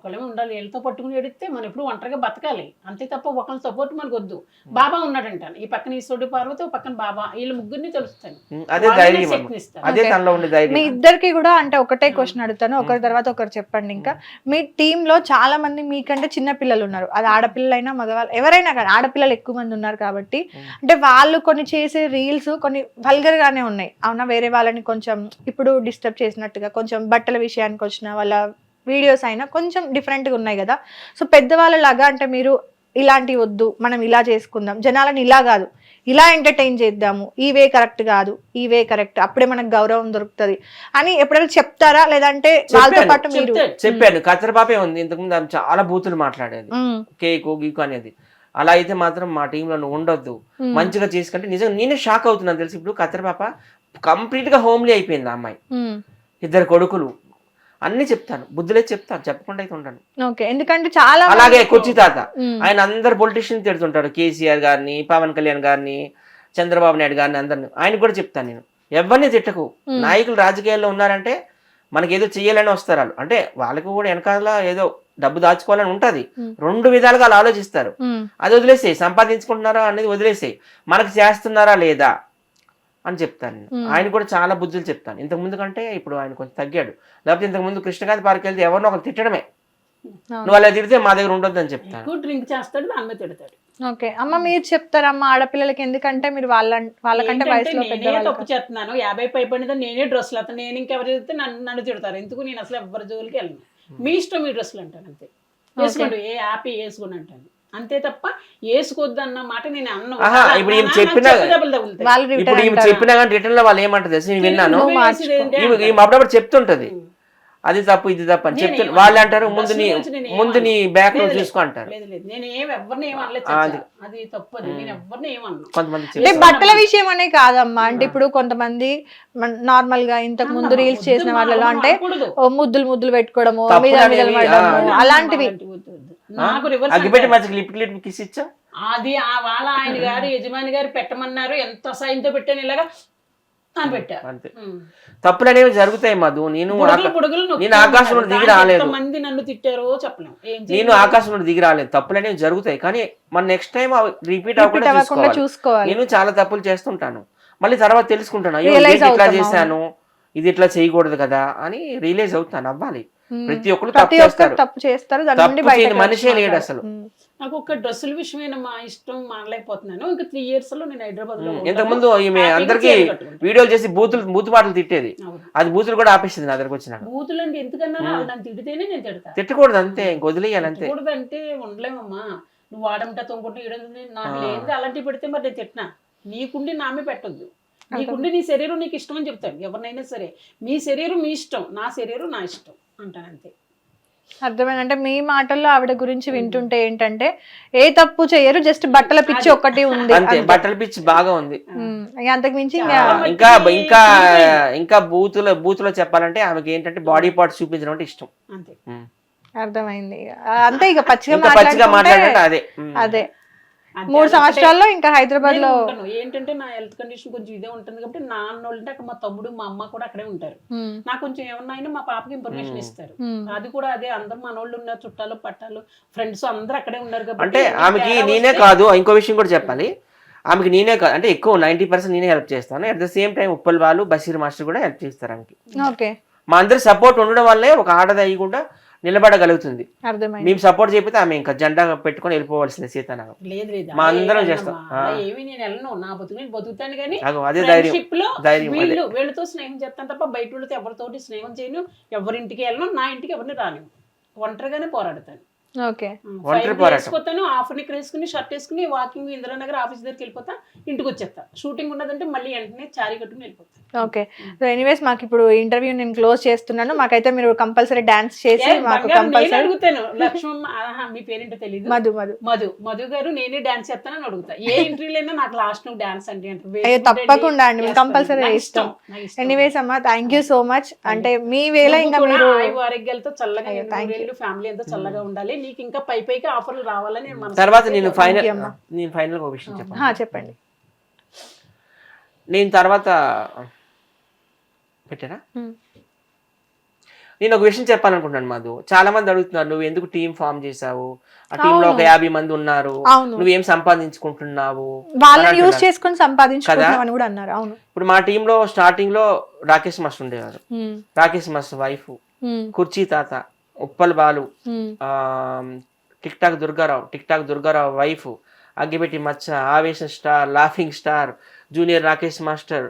ఒకళ్ళేమో ఉండాలి వీళ్ళతో పట్టుకుని ఎడితే మనం ఎప్పుడు ఒంటరిగా బతకాలి. అంతే తప్ప ఒకళ్ళ సపోర్ట్ మనకు వద్దు. బాబా ఉన్నాడంటాను. ఈ పక్కన ఈశ్వరుడు పార్వతి ఒక పక్కన బాబా వీళ్ళ ముగ్గురిని తెలుస్తాను. మీ ఇద్దరికి కూడా అంటే ఒకటే క్వశ్చన్ అడుగుతాను. ఒకరి తర్వాత ఒకరు చెప్పండి ఇంకా. మీ టీమ్లో చాలా మంది మీకంటే చిన్న పిల్లలు ఉన్నారు. అది ఆడపిల్లలైనా మగవాళ్ళు ఎవరైనా కానీ ఆడపిల్లలు ఎక్కువ మంది ఉన్నారు కాబట్టి అంటే వాళ్ళు కొన్ని చేసే రీల్స్ కొన్ని వల్గర్ గానే ఉన్నాయి. అవునా? వేరే వాళ్ళని కొంచెం ఇప్పుడు డిస్టర్బ్ చేసినట్టుగా కొంచెం బట్టల విషయానికి వచ్చిన వాళ్ళ వీడియోస్ అయినా కొంచెం different గా ఉన్నాయి కదా. సో పెద్దవాళ్ళలాగా అంటే మీరు ఇలాంటివి వద్దు మనం ఇలా చేసుకుందాం. జనాలను ఇలా కాదు ఇలా ఎంటర్టైన్ చేద్దాము. ఈ వే కరెక్ట్ కాదు ఈ వే కరెక్ట్ అప్పుడే మనకు గౌరవం దొరుకుతది అని ఎప్పుడైనా చెప్తారా? లేదంటే వాళ్ళతో పాటు మీరు. చెప్పాను. కచ్చరపాపే ఉంది. ఇంతకుముందు ఆమె చాలా బూతులు మాట్లాడేది. కేకు గీకు అనేది. అలా అయితే మాత్రం మా టీంలో నువ్వు ఉండొద్దు. మంచిగా చేసుకుంటే నిజంగా నేనే షాక్ అవుతున్నాను. తెలిసి? ఇప్పుడు కచ్చరపాప కంప్లీట్గా హోమ్లీ అయిపోయింది ఆ అమ్మాయి. ఇద్దరు కొడుకులు. అన్ని చెప్తాను బుద్ధులే చెప్తాను చెప్పకుండా అయితే ఉండను. ఓకే ఎందుకంటే చాలా అలాగే కొచ్చి తాత ఆయన అందరు పొలిటీషియన్ తిడుతుంటాడు కేసీఆర్ గారిని పవన్ కళ్యాణ్ గారిని చంద్రబాబు నాయుడు గారిని అందరిని. ఆయన కూడా చెప్తాను నేను. ఎవరిని తిట్టకు. నాయకులు రాజకీయాల్లో ఉన్నారంటే మనకి ఏదో చెయ్యాలని వస్తారు. వాళ్ళు అంటే వాళ్ళకు కూడా వెనకాల ఏదో డబ్బు దాచుకోవాలని ఉంటది. రెండు విధాలుగా వాళ్ళు ఆలోచిస్తారు అది వదిలేసేయి. సంపాదించుకుంటున్నారా అనేది వదిలేసేయి. మనకు చేస్తున్నారా లేదా? అని చెప్తాను నేను. ఆయన కూడా చాలా బుద్ధులు చెప్తాను. ఇంతకు ముందు కంటే ఇప్పుడు ఆయన కొంచెం తగ్గాడు. లేకపోతే ఇంతకు ముందు కృష్ణకాంత్ పార్క్ వెళ్తే ఎవరినో ఒకరు తిట్టడమే. నువ్వు అలా తిడితే మా దగ్గర ఉండొద్దు అని చెప్తాను. డ్రింక్ చేస్తాడు దాని మీద తిడతాడు. ఓకే. అమ్మ మీరు చెప్తారమ్మా ఆడపిల్లలకి ఎందుకంటే మీరు వాళ్ళ వాళ్ళకంటే వయసులో తప్పు చేస్తున్నాను. యాభై పైపడిన నేను డ్రెస్సులు అతను నేను ఇంకెవరు చెప్తే నన్ను నన్ను తిడతారు. ఎందుకు? నేను అసలు ఎవరి జోలికి వెళ్ళను. మీ ఇష్టం మీ డ్రెస్సులు అంటాను అంతే. వేసుకోండి. ఏ హ్యాపీ వేసుకోండి అంటాను. అంతే తప్ప వేసుకోవద్దు అన్న మాట నేను అన్న. ఇప్పుడు ఈమె చెప్పిన- వాళ్ళు ఇప్పుడు ఈమె చెప్పినా కానీ రిటర్న్లో వాళ్ళు ఏమంటది తెలుసా? నేను విన్నాను. ఈమె అప్పుడప్పుడు చెప్తుంటది. అది తప్పు ఇది తప్పు అని చెప్తు వాళ్ళు అంటారు ముందు నీ ముందు నీ. బ్యాక్లో లేదు, లేదు. చూసుకో అంటారు. లేదు లేదు. నేను ఏం ఎవరిని ఏం అనలేదు ఆ, చచ్చా. అది. తప్పు అది. నేను ఎవరిని ఏమన్నా కొంతమంది అంటే. బట్టల విషయం అనే కాదమ్మా. అంటే ఇప్పుడు కొంతమంది నార్మల్గా ఇంతకు ముందు రీల్స్ చేసిన వాళ్ళలో అంటే ముద్దులు ముద్దులు పెట్టుకోవడము. అలాంటివి. నాకు రివర్స్ అగ్గిపెట్టి మధ్య లిప్ లిప్ కిస్ ఇచ్చా? అది ఆ వాళ్ళ ఆయన గారు యజమాని గారు పెట్టమన్నారు ఎంత సాయంతో పెట్టాను ఇలాగా అని పెట్టా. అంతే. తప్పులు అనేవి జరుగుతాయి మధు. నేను నేను ఆకాశం నుండి. దిగి రాలేదు. ఎంతమంది నన్ను తిట్టారో చెప్పలేం. ఏం నేను. ఆకాశం నుండి దిగి రాలేదు. తప్పులు అనేవి జరుగుతాయి. కానీ మన నెక్స్ట్ టైం రిపీట్ అవ్వకుండా చూసుకోవాలి. నేను చాలా తప్పులు చేస్తుంటాను. మళ్ళీ తర్వాత తెలుసుకుంటాను. అయ్యో ఇట్లా చేశాను? ఇది ఇట్లా చేయకూడదు కదా అని రియలైజ్ అవుతాను. అవ్వాలి. ప్రతి ఒక్కరు తప్పు ప్రతి చేస్తారు. ఒక్కరు తప్పు చేస్తారు తప్పు చేయని మనిషే లేడు. అసలు. నాకు ఒక డ్రెస్సుల విషయమైన మా ఇష్టం మానలేకపోతున్నాను. ఇంకా త్రీ ఇయర్స్లో నేను హైదరాబాద్లో ఇంతకు ముందు ఈమె అందరికి. వీడియోలు చేసి బూతులు బూతు పాటలు తిట్టేది. అది బూతులు కూడా ఆపేసింది నా దగ్గరకు వచ్చినాక. బూతులు అంటే ఎందుకన్నా నన్ను తిడితేనే నేను తిడతా. తిట్టకూడదు అంతే ఇంక వదిలేయాలి అంతే. అంటే ఉండలేమమ్మా. నువ్వు వాడమంటా తొంగుంటా ఈడ నాకు. లేదు అలాంటివి పెడితే మరి నేను తిట్టినా? నీకుండి నామే పెట్టొద్దు. నీకుండి నీ శరీరం నీకు ఇష్టం అని చెప్తాను ఎవరినైనా సరే. మీ శరీరం మీ ఇష్టం నా శరీరం నా ఇష్టం. అంటాను అంతే అర్థమైంది అంటే మీ మాటల్లో ఆవిడ గురించి వింటుంటే ఏంటంటే ఏ తప్పు చేయరు జస్ట్ బట్టల పిచ్చి అది. ఒక్కటి ఉంది అంతే. బట్టల పిచ్చి బాగా ఉంది అంతకు మించి ఇంకా ఇంకా ఇంకా బూతులో బూతులో చెప్పాలంటే ఆమెకి ఏంటంటే బాడీ పార్ట్స్ చూపించడం అంటే ఇష్టం అంతే. అర్థమైంది అంతే ఇక పచ్చిగా పచ్చిగా అదే. అదే. మూడు. సంవత్సరాల్లో ఇంకా హైదరాబాద్లో. ఏంటంటే నా హెల్త్ కండిషన్ కొంచెం ఇదే ఉంటుంది కాబట్టి నా అన్నోళ్ళు అంటే అక్కడ మా తమ్ముడు మా అమ్మ కూడా అక్కడే ఉంటారు నాకు కొంచెం ఏమన్నా అయినా మా పాపకి ఇన్ఫర్మేషన్. ఇస్తారు. అది కూడా అదే అందరు మనోళ్ళు ఉన్నారు చుట్టాలు పట్టాలు ఫ్రెండ్స్ అందరూ అక్కడే ఉన్నారు కాబట్టి అంటే ఆమెకి నేనే కాదు ఇంకో విషయం కూడా చెప్పాలి ఆమెకి నేనే కాదు అంటే ఎక్కువ నైంటీ పర్సెంట్ నేనే హెల్ప్ చేస్తాను at the same time Uppal వాళ్ళు బషీర్ మాస్టర్ కూడా హెల్ప్ చేస్తారు ఆమెకి ఓకే మా అందరి సపోర్ట్ ఉండడం వల్లే ఒక ఆడది అయ్యి కూడా నిలబడగలుగుతుంది. అర్థమైంది. మేము సపోర్ట్ చేయకపోతే ఆమె ఇంకా జెండా పెట్టుకొని వెళ్ళిపోవాల్సిందే సీతానగర్. లేదు లేదు మా అందరం చేస్తాం. ఏమీ నేను వెళ్ళను నా బతుకు బతుకుతాను కానీ అదే ధైర్యం. వీళ్ళు వీళ్ళతో స్నేహం చేస్తాను తప్ప బయట వాళ్ళతో ఎవరితోటి స్నేహం చేయను. ఎవరింటికి వెళ్ళను నా ఇంటికి ఎవరిని రాను. ఒంటరిగానే పోరాడతాను. ఓకే. ఒంటరి పోరాటం. హాఫ్ వేసుకుని షర్ట్ వేసుకుని వాకింగ్ ఇందిరానగర్ ఆఫీస్ దగ్గరికి వెళ్ళిపోతా ఇంటికి వచ్చేస్తా. షూటింగ్ ఉన్నదంటే మళ్ళీ వెంటనే చారీ కట్టుకుని వెళ్ళిపోతా. ఓకే. సో ఎనీవేస్ మాకు ఇప్పుడు ఇంటర్వ్యూ నేను క్లోజ్ చేస్తున్నాను. మాకైతే మీరు కంపల్సరీ డాన్స్ చేసి మాకు కంపల్సరీ అడుగుతాను. లక్ష్మమ్మ మీ పేరేంటో తెలియదు మధు మధు. మధు మధు గారు నేనే డాన్స్ చేస్తానని అడుగుతా. ఏ నాకు లాస్ట్ నువ్వు డాన్స్ అంటే అయ్యో తప్పకుండా అండి. కంపల్సరీ ఇష్టం. ఎనీవేస్ అమ్మా థ్యాంక్ యూ సో మచ్ అంటే మీ వేళ ఇంకా మీరు చల్లగా ఫ్యామిలీ అంతా చల్లగా ఉండాలి. నీకు ఇంకా పై పైకి ఆఫర్లు రావాలని నేను తర్వాత నేను. ఫైనల్. నేను ఫైనల్ ఒక విషయం చెప్పాను? హా, చెప్పండి. నేను తర్వాత పెట్టారా. నేను ఒక విషయం చెప్పాలనుకుంటున్నాను మధు. చాలా మంది అడుగుతున్నారు నువ్వు ఎందుకు టీం ఫామ్ చేసావు ఆ టీమ్లో ఒక. యాభై మంది ఉన్నారు. నువ్వేం సంపాదించుకుంటున్నావు? యూజ్. చేసుకొని కూడా అన్నారు. అవును. ఇప్పుడు మా టీమ్లో స్టార్టింగ్లో రాకేష్ మాస్టర్ ఉండేవారు. Rakesh master wife. కుర్చీ తాత. Uppal Balu tik tok Durgarao tik tok Durgarao wife అగ్గిపెట్టి మచ్చ ఆవేశం star laughing star junior Rakesh master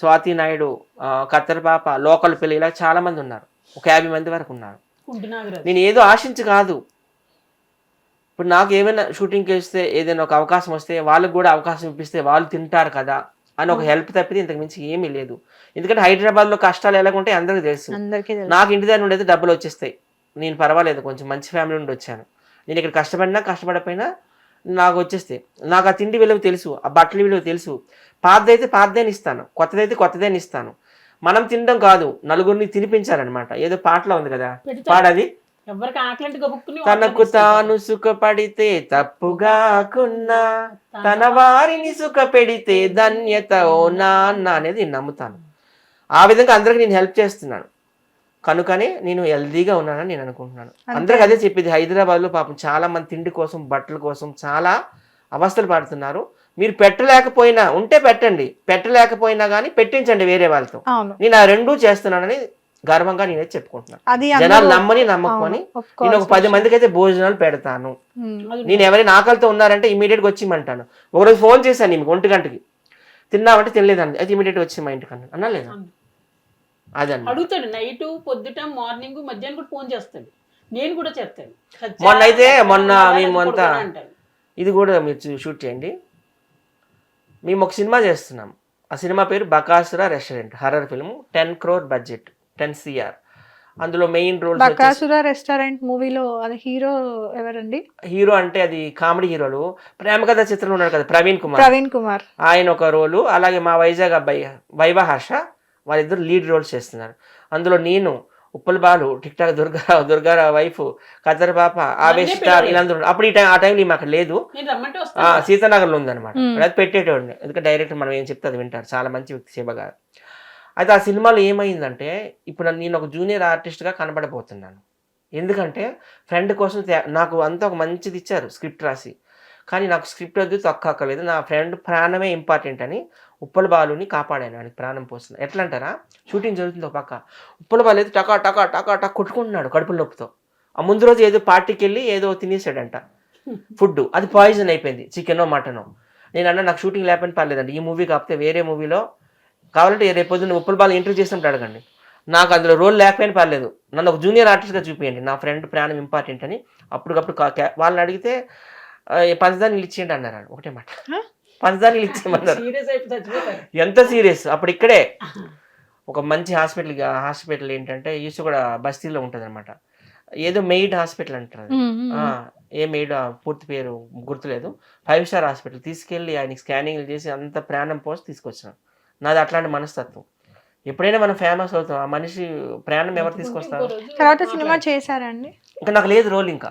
Swathi Naidu ఆ, కత్తర్ పాప లోకల్ పిల్ల ఇలా చాలా మంది ఉన్నారు. ఒక యాభై మంది వరకు ఉన్నారు. నేను ఏదో ఆశించి కాదు. ఇప్పుడు నాకు ఏమైనా షూటింగ్కి వేస్తే ఏదైనా ఒక అవకాశం వస్తే వాళ్ళకి కూడా అవకాశం ఇప్పిస్తే వాళ్ళు తింటారు కదా అని ఒక హెల్ప్ తప్పితే ఇంతకు మించి ఏమీ లేదు. ఎందుకంటే హైదరాబాద్లో కష్టాలు ఎలాగుంటాయి అందరికీ తెలుసు. అందరికీ తెలుసు. నాకు ఇంటి దగ్గర ఉండేది డబ్బులు వచ్చేస్తాయి. నేను పర్వాలేదు కొంచెం మంచి ఫ్యామిలీ నుండి వచ్చాను. నేను ఇక్కడ కష్టపడినా కష్టపడకపోయినా నాకు వచ్చేస్తాయి. నాకు ఆ తిండి విలువ తెలుసు ఆ బట్టల విలువ తెలుసు. పాతదైతే పాతదేని ఇస్తాను కొత్తదైతే కొత్తదేని ఇస్తాను. మనం తినడం కాదు నలుగురిని తినిపించాలన్నమాట. ఏదో పాటలో ఉంది కదా. పాడది? తనకు తాను సుఖపడితే తప్పుగాకున్నా తన వారిని సుఖపెడితే ధన్యత ఓ నాన్న అనేది నేను నమ్ముతాను. ఆ విధంగా అందరికి నేను హెల్ప్ చేస్తున్నాను. కనుకనే నేను హెల్దీగా ఉన్నానని నేను అనుకుంటున్నాను. అందరికి అదే చెప్పేది హైదరాబాద్లో పాపం చాలా మంది తిండి కోసం బట్టల కోసం చాలా అవస్థలు పడుతున్నారు. మీరు పెట్టలేకపోయినా ఉంటే పెట్టండి. పెట్టలేకపోయినా కానీ పెట్టించండి వేరే వాళ్ళతో. నేను ఆ రెండూ చేస్తున్నానని గర్వంగా నేనే చెప్పుకుంటున్నాను. అది జనాలు నమ్మని నమ్మకమని of నేను ఒక. పది మందికి అయితే భోజనాలు పెడతాను. నేను ఎవరైనా ఆకలితో ఉన్నారంటే ఇమీడియట్గా వచ్చి ఇమ్మంటాను. ఒకరోజు ఫోన్ చేశాను ఈమెకి ఒంటి గంటకి. తిన్నామంటే తినలేదండి అయితే ఇమీడియట్ వచ్చి మా ఇంటికి అన్నా లేదా? అడుగుతాడు నైట్ పొద్దుట మార్నింగ్ మధ్యాహ్నం కూడా ఫోన్ చేస్తాడు. నేను కూడా చేస్తాను. సత్య, మొన్న అయితే మొన్న మేము అంతా-. ఇది కూడా మీరు షూట్ చేయండి. మేము ఒక సినిమా చేస్తున్నాం. ఆ సినిమా పేరు Bakasura restaurant horror film ten crore budget ten CR. అందులో మెయిన్ రోల్స్ బకాసుర రెస్టారెంట్ మూవీలో అది హీరో ఎవరండి? హీరో అంటే అది కామెడీ హీరోలు. ప్రేమ కథ చిత్రంలో ఉన్నాడు కదా ప్రవీణ్ కుమార్. ప్రవీణ్ కుమార్. ఆయన ఒక రోలు. అలాగే మా వైజాగ్ అబ్బాయి వైవ హర్ష వాళ్ళిద్దరు లీడ్ రోల్స్ చేస్తున్నారు. అందులో నేను Uppal Balu tik tok Durgarao Durgarao wife khaddar పాప ఆవేశ్ స్టార్. వీళ్ళందరూ అప్పుడు ఈ టైం ఆ టైంలో అక్కడ లేదు. సీతానగర్లో ఉందన్నమాట. అది పెట్టేటోడిని. ఎందుకంటే డైరెక్ట్ మనం ఏం చెప్తే అది వింటారు. చాలా మంచి వ్యక్తి శివ గారు. అయితే ఆ సినిమాలో ఏమైందంటే ఇప్పుడు నేను ఒక జూనియర్ ఆర్టిస్ట్గా కనబడబోతున్నాను. ఎందుకంటే ఫ్రెండ్ కోసం నాకు అంతా ఒక మంచిది ఇచ్చారు స్క్రిప్ట్ రాసి. కానీ నాకు స్క్రిప్ట్ వద్దు తక్కువక్కర్లేదు నా ఫ్రెండ్ ప్రాణమే ఇంపార్టెంట్ అని ఉప్పల బాలుని కాపాడాను. ఆయనకి ప్రాణం పోస్తుంది ఎట్లా అంటారా షూటింగ్ జరుగుతుంది ఒక పక్క. ఉప్పల బాలు అయితే టకా టకా టకా టక్ కొట్టుకుంటున్నాడు కడుపుల నొప్పితో. ఆ ముందు రోజు ఏదో పార్టీకి వెళ్ళి ఏదో తినేసాడంట. ఫుడ్. అది పాయిజన్ అయిపోయింది. చికెనో మటనో. నేను అన్న నాకు షూటింగ్ లేకపోయినా పర్లేదండి. ఈ మూవీ కాకపోతే వేరే మూవీలో కావాలంటే రేపు పొద్దున్న ఉప్పల బాలు ఇంటర్వ్యూ చేసినప్పుడు అడగండి. నాకు అందులో రోల్ లేకపోయినా పర్లేదు. నన్ను ఒక జూనియర్ ఆర్టిస్ట్గా చూపించండి నా ఫ్రెండ్ ప్రాణం ఇంపార్టెంట్ అని అప్పటికప్పుడు వాళ్ళని అడిగితే ఆ, పంచదార నీళ్ళు ఇచ్చేయండి అన్నారు. ఒకటే మాట. Huh? పంచదార నీళ్ళు ఇచ్చేయమన్నారు సీరియస్ అయిపోయి చచ్చిపోతారు ఎంత సీరియస్? అప్పుడు ఇక్కడే. ఒక మంచి హాస్పిటల్ హాస్పిటల్ ఏంటంటే ఈసు కూడా బస్తీలో ఉంటుంది అనమాట ఏదో మెయిడ్ హాస్పిటల్ అంటారు ఏ మెయిడ్ పూర్తి పేరు గుర్తులేదు. Five star hospital. తీసుకెళ్ళి ఆయనకి స్కానింగ్లు చేసి అంత ప్రాణం పోసి తీసుకొచ్చాను. నాది అట్లాంటి మనస్తత్వం. ఎప్పుడైనా మనం ఫేమస్ అవుతాం. ఆ మనిషి ప్రాణం ఎవరు తీసుకొస్తారు? తర్వాత సినిమా చేశారండి. ఇంకా నాకు లేదు రోల్ ఇంకా.